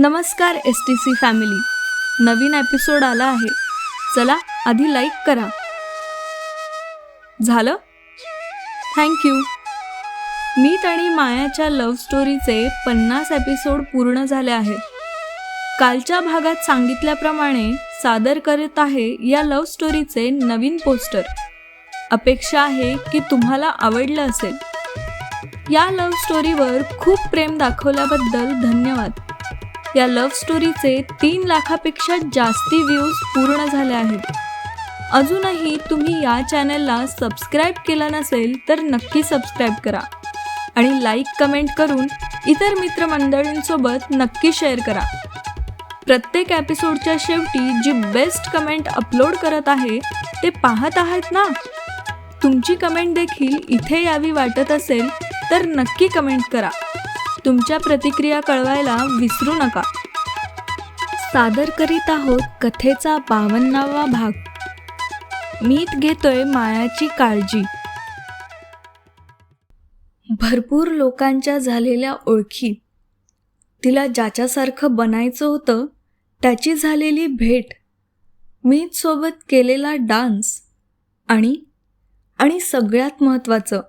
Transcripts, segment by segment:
नमस्कार S T C family नवीन episode आला आहे. चला आधी लाईक करा. झालं? थँक्यू मीत आणि मायाच्या लव्ह स्टोरीचे पन्नास एपिसोड पूर्ण झाले आहेत कालच्या भागात सांगितल्याप्रमाणे सादर करत आहे या लव्ह स्टोरीचे नवीन पोस्टर अपेक्षा आहे की तुम्हाला आवडलं असेल. या लव्ह स्टोरीवर खूप प्रेम दाखवल्याबद्दल धन्यवाद. या लव्ह स्टोरीचे तीन लाखापेक्षा जास्ती व्ह्यूज पूर्ण झाले आहेत. अजूनही तुम्ही या चॅनलला सबस्क्राईब केला नसेल तर नक्की सबस्क्राईब करा. आणि लाईक कमेंट करून इतर मित्रमंडळींसोबत नक्की शेअर करा. प्रत्येक एपिसोडच्या शेवटी जी बेस्ट कमेंट अपलोड करत आहे ते पाहत आहात ना? तुमची कमेंट देखील इथे यावी वाटत असेल तर नक्की कमेंट करा. तुमच्या प्रतिक्रिया कळवायला विसरू नका. सादर करीत आहोत कथेचा बावन्नावा भाग. मीत घेतोय मायाची काळजी. भरपूर लोकांच्या झालेल्या ओळखी. तिला ज्याच्यासारखं बनायचं होतं त्याची झालेली भेट. मीत सोबत केलेला डान्स. आणि आणि सगळ्यात महत्त्वाचं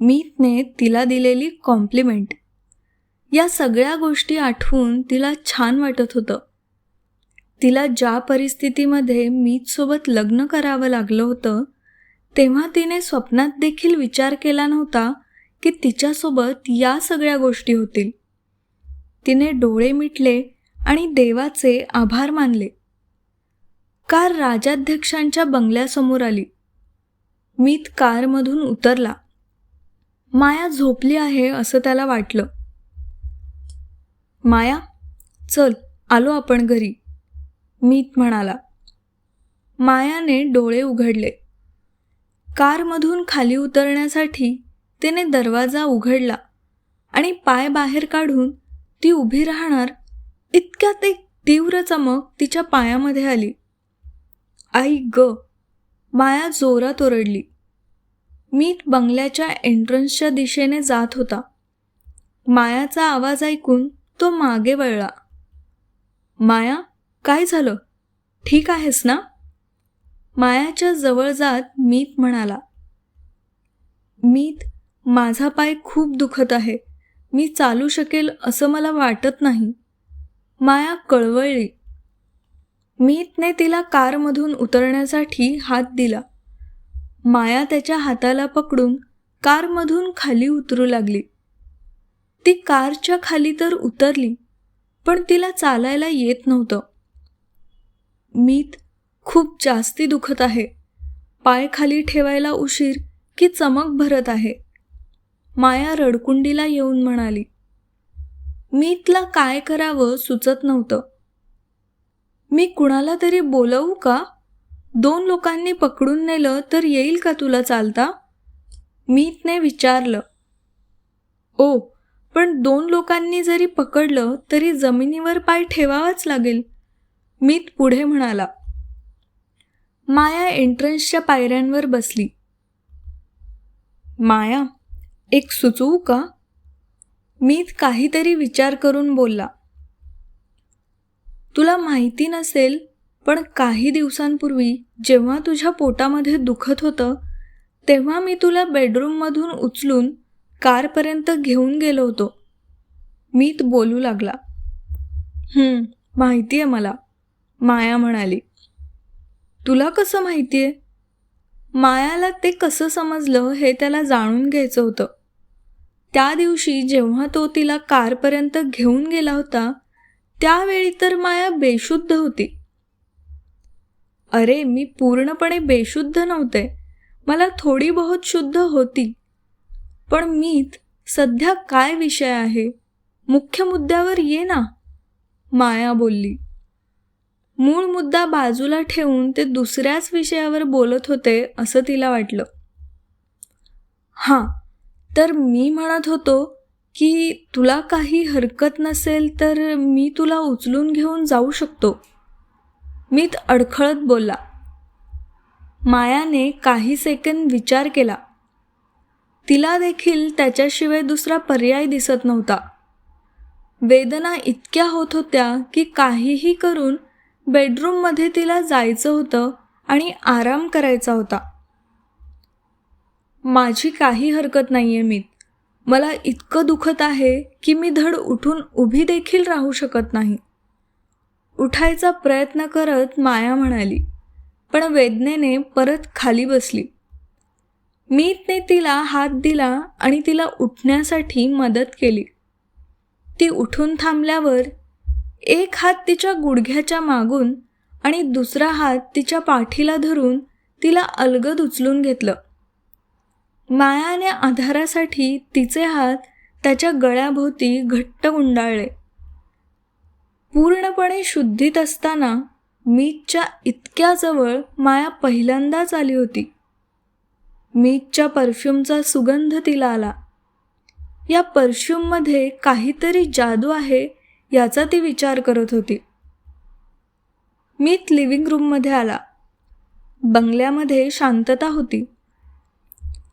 मीतने तिला दिलेली कॉम्प्लिमेंट. या सगळ्या गोष्टी आठवून तिला छान वाटत होतं. तिला ज्या परिस्थितीमध्ये मीतसोबत लग्न करावं लागलं होतं तेव्हा तिने स्वप्नात देखील विचार केला नव्हता की तिच्यासोबत या सगळ्या गोष्टी होतील. तिने डोळे मिटले आणि देवाचे आभार मानले. कार राजाध्यक्षांच्या बंगल्यासमोर आली. मीत कारमधून उतरला. माया झोपली आहे असं त्याला वाटलं. माया चल आलो आपण घरी. मीत म्हणाला. मायाने डोळे उघडले. कारमधून खाली उतरण्यासाठी तिने दरवाजा उघडला आणि पाय बाहेर काढून ती उभी राहणार इतक्यात एक तीव्र चमक तिच्या पायामध्ये आली. आई ग माया जोरात ओरडली. मीत बंगल्याच्या एंट्रन्सच्या दिशेने जात होता. मायाचा आवाज ऐकून तो मागे वळला. माया काय झालं? ठीक आहेस ना? मायाच्या जवळ जात मीत म्हणाला. मीत माझा पाय खूप दुखत आहे. मी चालू शकेल असं मला वाटत नाही. माया कळवळली. मीतने तिला कारमधून उतरण्यासाठी हात दिला. माया त्याच्या हाताला पकडून कारमधून खाली उतरू लागली. ती कारच्या खाली तर उतरली पण तिला चालायला येत नव्हतं. मीत खूप जास्ती दुखत आहे. पाय खाली ठेवायला उशीर की चमक भरत आहे. माया रडकुंडीला येऊन म्हणाली मीतला काय करावं सुचत नव्हतं. मी कुणाला तरी बोलवू का? दोन लोकांनी पकडून नेलं तर येईल का तुला चालता? मीतने विचारलं ओ पण दोन लोकांनी जरी पकडलं तरी जमिनीवर पाय ठेवावाच लागेल. मीत पुढे म्हणाला माया एंट्रन्सच्या पायऱ्यांवर बसली. माया एक सुचवू का? मीत काहीतरी विचार करून बोलला तुला माहिती नसेल पण काही दिवसांपूर्वी जेव्हा तुझ्या पोटामध्ये दुखत होतं तेव्हा मी तुला बेडरूममधून उचलून कारपर्यंत घेऊन गेलो होतो. मीत बोलू लागला. माहिती आहे मला माया म्हणाली. तुला कसं माहिती आहे मायाला ते कसं समजलं हे त्याला जाणून घ्यायचं होतं. त्या दिवशी जेव्हा तो तिला कारपर्यंत घेऊन गेला होता त्यावेळी तर माया बेशुद्ध होती. अरे मी पूर्णपणे बेशुद्ध नव्हते. मला थोडी बहुत शुद्ध होती. पण मीत सध्या काय विषय आहे? मुख्य मुद्द्यावर ये ना. माया बोलली. मूळ मुद्दा बाजूला ठेवून ते दुसऱ्याच विषयावर बोलत होते असं तिला वाटलं. हां तर मी म्हणत होतो की तुला काही हरकत नसेल तर मी तुला उचलून घेऊन जाऊ शकतो. मीत अडखळत बोलला. मायाने काही सेकंद विचार केला. तिला देखील त्याच्याशिवाय दुसरा पर्याय दिसत नव्हता. वेदना इतक्या होत होत्या की काहीही करून बेडरूममध्ये तिला जायचं होतं आणि आराम करायचा होता. माझी काही हरकत नाही आहे मीत. मला इतकं दुखत आहे की मी धड उठून उभी देखील राहू शकत नाही. उठायचा प्रयत्न करत माया म्हणाली पण वेदनेने परत खाली बसली. मीतने तिला हात दिला आणि तिला उठण्यासाठी मदत केली. ती उठून थांबल्यावर एक हात तिच्या गुडघ्याच्या मागून आणि दुसरा हात तिच्या पाठीला धरून तिला अलगद उचलून घेतलं. मायाने आधारासाठी तिचे हात त्याच्या गळ्याभोवती घट्ट गुंडाळले. पूर्णपणे शुद्धीत असताना मीतच्या इतक्या जवळ माया पहिल्यांदाच आली होती. मीतच्या परफ्यूमचा सुगंध तिला आला. या परफ्यूममध्ये काहीतरी जादू आहे याचा ती विचार करत होती. मीत लिव्हिंग रूममध्ये आला. बंगल्यामध्ये शांतता होती.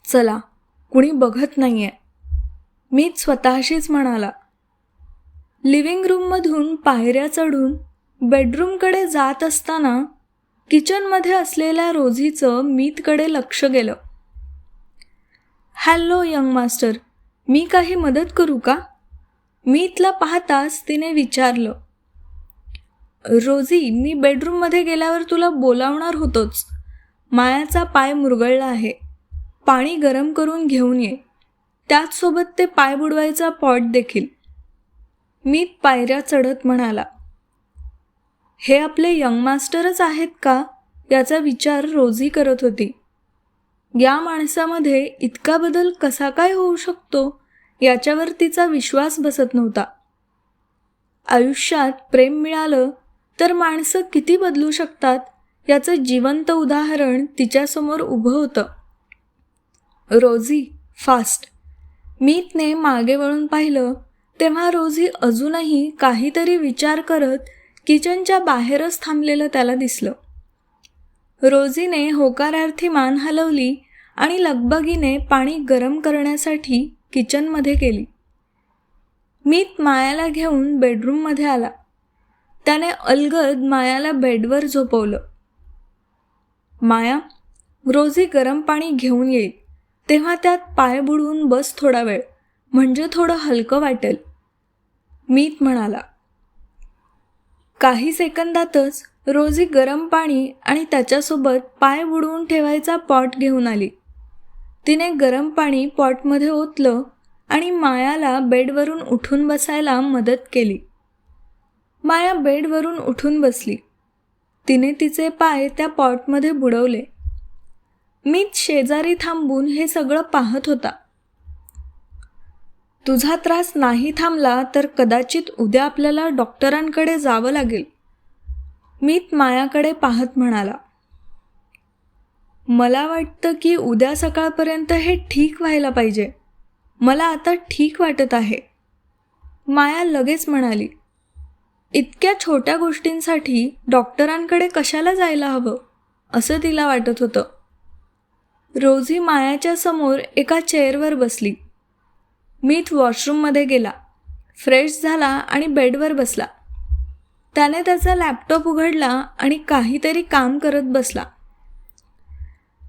चला कुणी बघत नाही आहे मीत स्वतःशीच म्हणाला. लिव्हिंग रूममधून पायऱ्या चढून बेडरूमकडे जात असताना किचनमध्ये असलेल्या रोझीचं मीतकडे लक्ष गेलं. Hello young master. मी काही मदत करू का? मी इथला पाहताच तिने विचारलं. रोजी मी बेडरूममध्ये गेल्यावर तुला बोलावणार होतोच. मायाचा पाय मुरगळला आहे. पाणी गरम करून घेऊन ये. त्याचसोबत ते पाय बुडवायचा पॉट देखील. मी पायऱ्या चढत म्हणाला. हे आपले यंग मास्टरच आहेत का? याचा विचार रोजी करत होती. या माणसामध्ये इतका बदल कसा काय होऊ शकतो याच्यावर तिचा विश्वास बसत नव्हता. आयुष्यात प्रेम मिळालं तर माणसं किती बदलू शकतात याचं जिवंत उदाहरण तिच्यासमोर उभं होतं. Rosy fast. मीतने मागे वळून पाहिलं तेव्हा रोझी अजूनही काहीतरी विचार करत किचनच्या बाहेरच थांबलेलं त्याला दिसलं. रोझीने होकारार्थी मान हलवली आणि लगबगीने पाणी गरम करण्यासाठी किचनमध्ये गेली मीत मायाला घेऊन बेडरूममध्ये आला. त्याने अलगद मायाला बेडवर झोपवलं. माया रोजी गरम पाणी घेऊन येईल. तेव्हा त्यात पाय बुडवून बस थोडा वेळ. म्हणजे थोडं हलकं वाटेल. मीत म्हणाला काही सेकंदातच रोजी गरम पाणी आणि त्याच्यासोबत पाय बुडवून ठेवायचा पॉट घेऊन आली. तिने गरम पाणी पॉटमध्ये ओतलं आणि मायाला बेडवरून उठून बसायला मदत केली. माया बेडवरून उठून बसली. तिने तिचे पाय त्या पॉटमध्ये बुडवले. मीच शेजारी थांबून हे सगळं पाहत होता. तुझा त्रास नाही थांबला तर कदाचित उद्या आपल्याला डॉक्टरांकडे जावं लागेल. मीत मायाकडे पाहत म्हणाला. मला वाटतं की उद्या सकाळपर्यंत हे ठीक व्हायला पाहिजे. मला आता ठीक वाटत आहे. माया लगेच म्हणाली इतक्या छोट्या गोष्टींसाठी डॉक्टरांकडे कशाला जायला हवं? असं तिला वाटत होतं. रोजी मायाच्या समोर एका चेअरवर बसली. मीत वॉशरूममध्ये गेला. फ्रेश झाला आणि बेडवर बसला. त्याने त्याचा लॅपटॉप उघडला आणि काहीतरी काम करत बसला.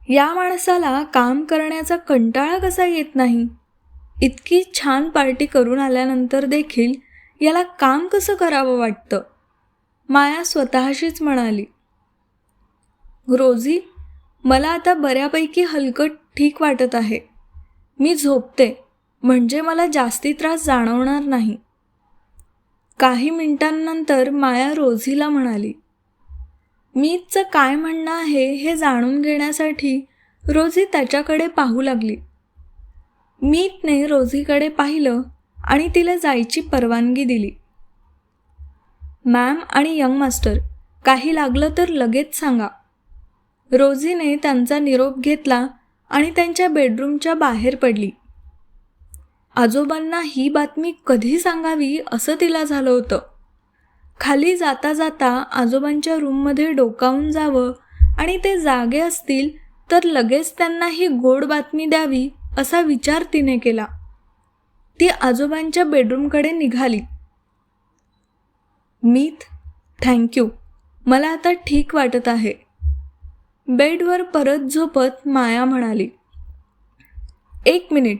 या माणसाला काम करण्याचा कंटाळा कसा येत नाही? इतकी छान पार्टी करून आल्यानंतर देखील याला काम कसं करावं वाटतं? माया स्वतःशीच म्हणाली. रोजी मला आता बऱ्यापैकी हलकट ठीक वाटत आहे. मी झोपते म्हणजे मला जास्ती त्रास जाणवणार नाही. काही मिनिटांनंतर माया रोझीला म्हणाली. मीतचं काय म्हणणं आहे हे जाणून घेण्यासाठी रोझी त्याच्याकडे पाहू लागली. मीतने रोझीकडे पाहिलं आणि तिला जायची परवानगी दिली. मॅम आणि यंग मास्टर काही लागलं तर लगेच सांगा. रोझीने त्यांचा निरोप घेतला आणि त्यांच्या बेडरूमच्या बाहेर पडली. आजोबांना ही बातमी कधी सांगावी असं तिला झालं होतं. खाली जाता जाता आजोबांच्या रूममध्ये डोकावून जावं आणि ते जागे असतील तर लगेच त्यांना ही गोड बातमी द्यावी असा विचार तिने केला. ती आजोबांच्या बेडरूमकडे निघाली. मीत थँक्यू मला आता ठीक वाटत आहे. बेडवर परत झोपत माया म्हणाली. एक मिनिट.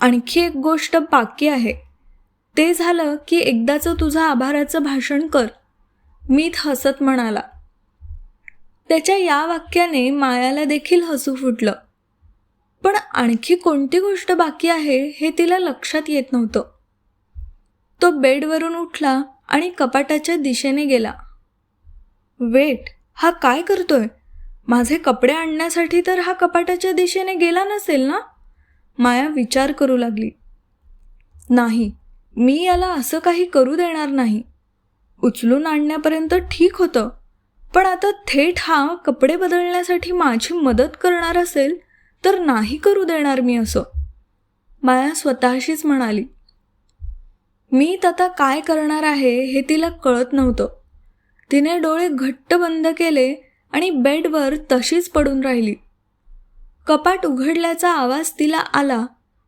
आणखी एक गोष्ट बाकी आहे. ते झालं की एकदाचं तुझं आभाराचं भाषण कर. मीत हसत म्हणाला. त्याच्या या वाक्याने मायाला देखील हसू फुटलं. पण आणखी कोणती गोष्ट बाकी आहे हे तिला लक्षात येत नव्हतं. तो बेडवरून उठला आणि कपाटाच्या दिशेने गेला. वेट हा काय करतोय? माझे कपडे आणण्यासाठी तर हा कपाटाच्या दिशेने गेला नसेल ना? माया विचार करू लागली. नाही मी याला असं काही करू देणार नाही. उचलून आणण्यापर्यंत ठीक होतं. पण आता थेट हा कपडे बदलण्यासाठी माझी मदत करणार असेल तर नाही करू देणार मी असं. माया स्वतःशीच म्हणाली. मी आता काय करणार आहे हे तिला कळत नव्हतं. तिने डोळे घट्ट बंद केले आणि बेडवर तशीच पडून राहिली. कपाट उघडल्याचा आवाज तिला आला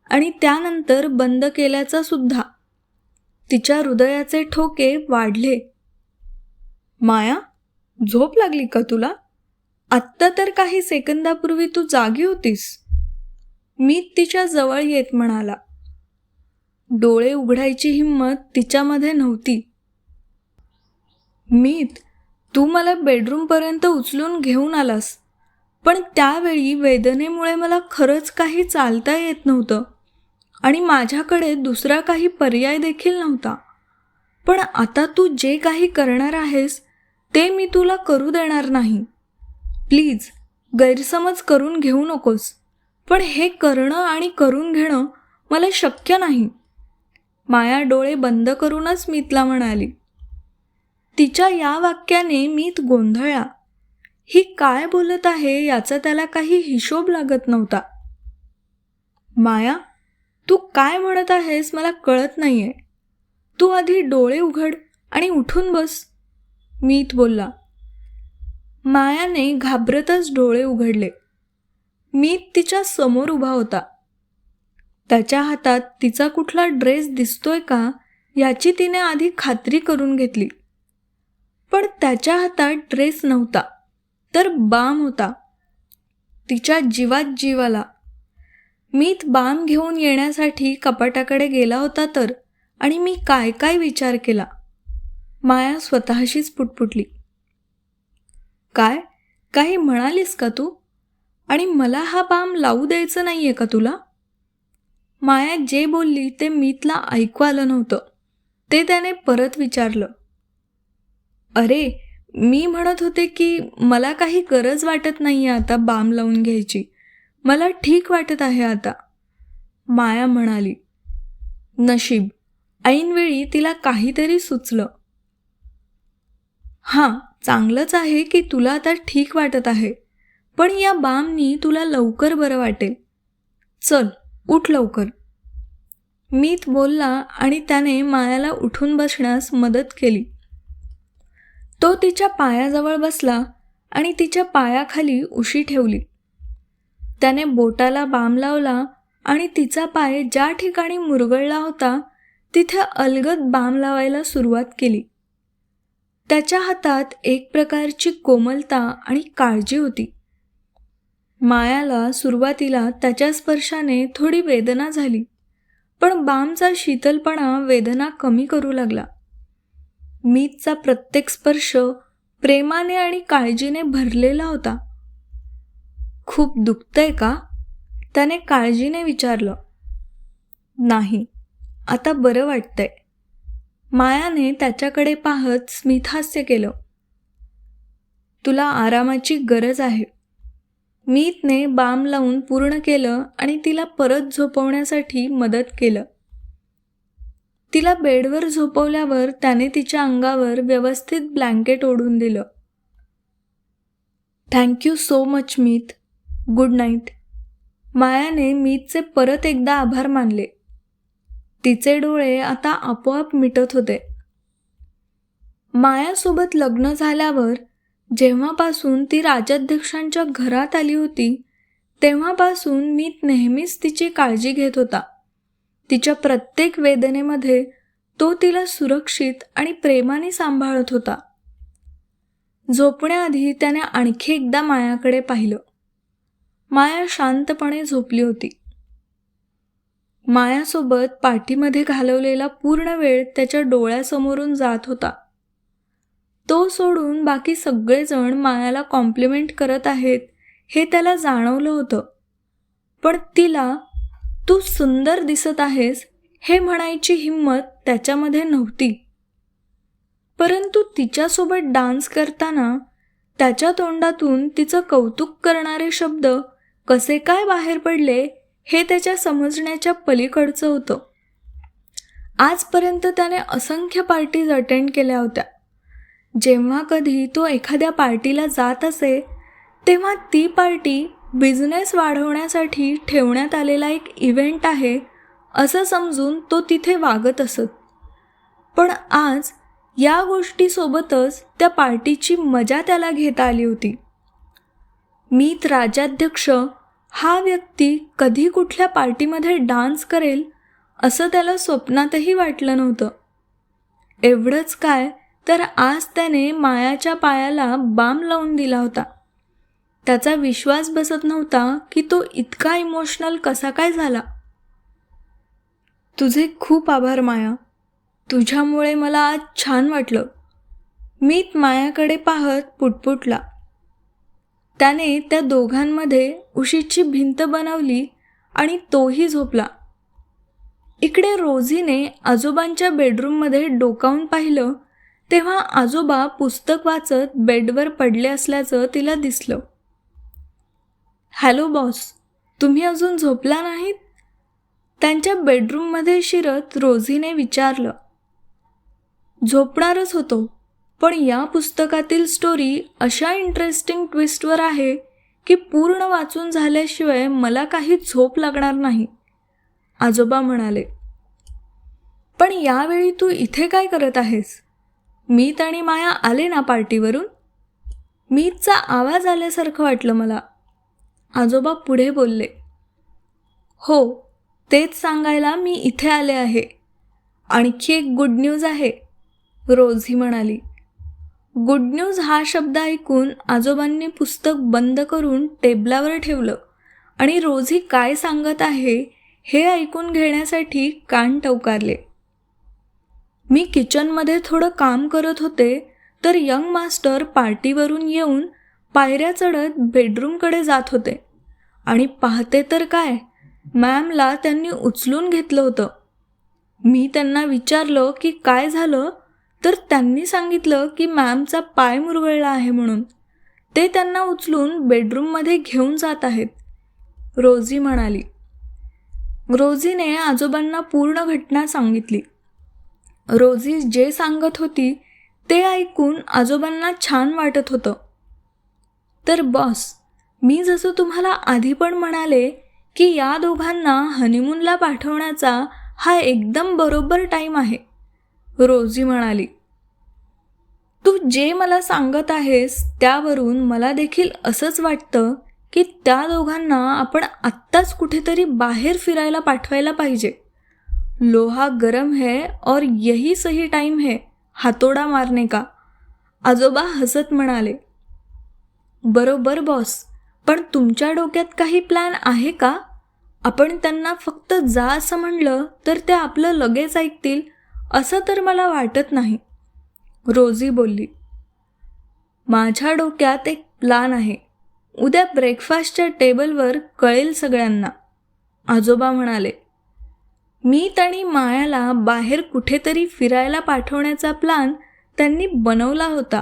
आणि त्यानंतर बंद केल्याचा सुद्धा. तिच्या हृदयाचे ठोके वाढले. माया झोप लागली का तुला? आत्ता तर काही सेकंदापूर्वी तू जागी होतीस. मी तिच्या जवळ येत म्हणाला. डोळे उघडायची हिंमत तिच्यामध्ये नव्हती. मीत तू मला बेडरूमपर्यंत उचलून घेऊन आलास पण त्यावेळी वेदनेमुळे मला खरंच काही चालता येत नव्हतं. आणि माझ्याकडे दुसरा काही पर्याय देखील नव्हता. पण आता तू जे काही करणार आहेस ते मी तुला करू देणार नाही. प्लीज गैरसमज करून घेऊ नकोस. पण हे करणं आणि करून घेणं मला शक्य नाही. माया डोळे बंद करूनच मीतला म्हणाली. तिच्या या वाक्याने मीत गोंधळला. ही काय बोलत आहे याचा त्याला काही हिशोब लागत नव्हता. माया तू काय म्हणत आहेस मला कळत नाहीये. तू आधी डोळे उघड आणि उठून बस. मीत बोलला. मायाने घाबरतच डोळे उघडले. मीत तिच्या समोर उभा होता. त्याच्या हातात तिचा कुठला ड्रेस दिसतोय का याची तिने आधी खात्री करून घेतली. पण त्याच्या हातात ड्रेस नव्हता तर बाम होता. तिच्या जीवात जीवाला मीत बाम घेऊन येण्यासाठी कपाटाकडे गेला होता तर आणि मी काय काय विचार केला? माया स्वतःशीच पुटपुटली. काय? काही म्हणालीस का तू? आणि मला हा बाम लावू द्यायचं नाही आहे का तुला? माया जे बोलली ते मीतला ऐकू आलं नव्हतं. ते त्याने परत विचारलं. अरे मी म्हणत होते की मला काही गरज वाटत नाही आहे आता बाम लावून घ्यायची. मला ठीक वाटत आहे आता. माया म्हणाली नशीब ऐनवेळी तिला काहीतरी सुचलं. हां चांगलंच आहे की तुला आता ठीक वाटत आहे पण या बामनी तुला लवकर बरं वाटेल. चल उठ लवकर. मीत बोलला आणि त्याने मायाला उठून बसण्यास मदत केली. तो तिच्या पायाजवळ बसला आणि तिच्या पायाखाली उशी ठेवली. त्याने बोटाला बाम लावला आणि तिचा पाय ज्या ठिकाणी मुरगळला होता तिथे अलगद बाम लावायला सुरुवात केली. त्याच्या हातात एक प्रकारची कोमलता आणि काळजी होती. मायाला सुरुवातीला त्याच्या स्पर्शाने थोडी वेदना झाली पण बामचा शीतलपणा वेदना कमी करू लागला. मीतचा प्रत्येक स्पर्श प्रेमाने आणि काळजीने भरलेला होता. खूप दुखतंय का? त्याने काळजीने विचारलं. नाही आता बरं वाटतंय. मायाने त्याच्याकडे पाहत स्मितहास्य केलं. तुला आरामाची गरज आहे. मीतने बाम लावून पूर्ण केलं आणि तिला परत झोपवण्यासाठी मदत केलं. तिला बेडवर झोपवल्यावर त्याने तिच्या अंगावर व्यवस्थित ब्लँकेट ओढून दिलं. Thank you so much Meet. Good night. मायाने मीतचे परत एकदा आभार मानले. तिचे डोळे आता आपोआप मिटत होते. मायासोबत लग्न झाल्यावर जेव्हापासून ती राजाध्यक्षांच्या घरात आली होती तेव्हापासून मी नेहमीच तिची काळजी घेत होता. तिच्या प्रत्येक वेदनेमध्ये तो तिला सुरक्षित आणि प्रेमाने सांभाळत होता. झोपण्याआधी त्याने आणखी एकदा मायाकडे पाहिलं. माया शांतपणे झोपली होती. मायासोबत पाठीमध्ये घालवलेला पूर्ण वेळ त्याच्या डोळ्यासमोरून जात होता. तो सोडून बाकी सगळेजण मायाला कॉम्प्लिमेंट करत आहेत हे त्याला जाणवलं होतं. पण तिला तू सुंदर दिसत आहेस हे म्हणायची हिंमत त्याच्यामध्ये नव्हती. परंतु तिच्यासोबत डान्स करताना त्याच्या तोंडातून तिचं कौतुक करणारे शब्द कसे काय बाहेर पडले हे त्याच्या समजण्याच्या पलीकडचं होतं. आजपर्यंत त्याने असंख्य पार्टीज अटेंड केल्या होत्या. जेव्हा कधी तो एखाद्या पार्टीला जात असे तेव्हा ती पार्टी बिझनेस वाढवण्यासाठी ठेवण्यात आलेला एक इव्हेंट आहे असं समजून तो तिथे वागत असत. पण आज या गोष्टीसोबतच त्या पार्टीची मजा त्याला घेता आली होती. मीत राजाध्यक्ष हा व्यक्ती कधी कुठल्या पार्टीमध्ये डान्स करेल असं त्याला स्वप्नातही वाटलं नव्हतं. एवढंच काय तर आज त्याने मायाच्या पायाला बाम लावून दिला होता. त्याचा विश्वास बसत नव्हता की तो इतका इमोशनल कसा काय झाला. तुझे खूप आभार माया. तुझ्यामुळे मला आज छान वाटलं. मीत मायाकडे पाहत पुटपुटला. त्याने त्या दोघांमध्ये उशीची भिंत बनवली आणि तोही झोपला. इकडे रोझीने आजोबांच्या बेडरूममध्ये डोकावून पाहिलं तेव्हा आजोबा पुस्तक वाचत बेडवर पडले असल्याचं तिला दिसलं. हॅलो बॉस तुम्ही अजून झोपला नाहीत? त्यांच्या बेडरूममध्ये शिरत रोझीने विचारलं. झोपणारच होतो. पण या पुस्तकातील स्टोरी अशा इंटरेस्टिंग ट्विस्टवर आहे की पूर्ण वाचून झाल्याशिवाय मला काही झोप लागणार नाही. आजोबा म्हणाले पण यावेळी तू इथे काय करत आहेस? मीत आणि माया आले ना पार्टीवरून? मीतचा आवाज आल्यासारखं वाटलं मला. आजोबा पुढे बोलले हो तेच सांगायला मी इथे आले आहे. आणखी एक गुड न्यूज आहे रोझी म्हणाली. गुड न्यूज हा शब्द ऐकून आजोबांनी पुस्तक बंद करून टेबलावर ठेवलं. आणि रोझी काय सांगत आहे हे ऐकून घेण्यासाठी कान टवकारले. मी किचनमध्ये थोडं काम करत होते तर यंग मास्टर पार्टीवरून येऊन पायऱ्या चढत बेडरूमकडे जात होते. आणि पाहते तर काय मॅमला त्यांनी उचलून घेतलं होतं. मी त्यांना विचारलं की काय झालं तर त्यांनी सांगितलं की मॅमचा पाय मुरगळला आहे म्हणून. ते त्यांना उचलून बेडरूममध्ये घेऊन जात आहेत. रोझी म्हणाली रोझीने आजोबांना पूर्ण घटना सांगितली. रोझी जे सांगत होती ते ऐकून आजोबांना छान वाटत होतं. तर बॉस मी जसं तुम्हाला आधी पण म्हणाले की या दोघांना हनीमूनला पाठवण्याचा हा एकदम बरोबर टाईम आहे. रोजी म्हणाली तू जे मला सांगत आहेस त्यावरून मला देखील असंच वाटतं की त्या दोघांना आपण आत्ताच कुठेतरी बाहेर फिरायला पाठवायला पाहिजे. लोहा गरम है और यही सही टाइम है हातोडा मारने का. आजोबा हसत म्हणाले बरोबर बॉस पण तुमच्या डोक्यात काही प्लॅन आहे का? आपण त्यांना फक्त जा असं म्हणलं तर ते आपलं लगेच ऐकतील असं तर मला वाटत नाही. रोजी बोलली माझ्या डोक्यात एक प्लान आहे. उद्या ब्रेकफास्टच्या टेबलवर कळेल सगळ्यांना. आजोबा म्हणाले मी आणि मायाला बाहेर कुठेतरी फिरायला पाठवण्याचा प्लान त्यांनी बनवला होता.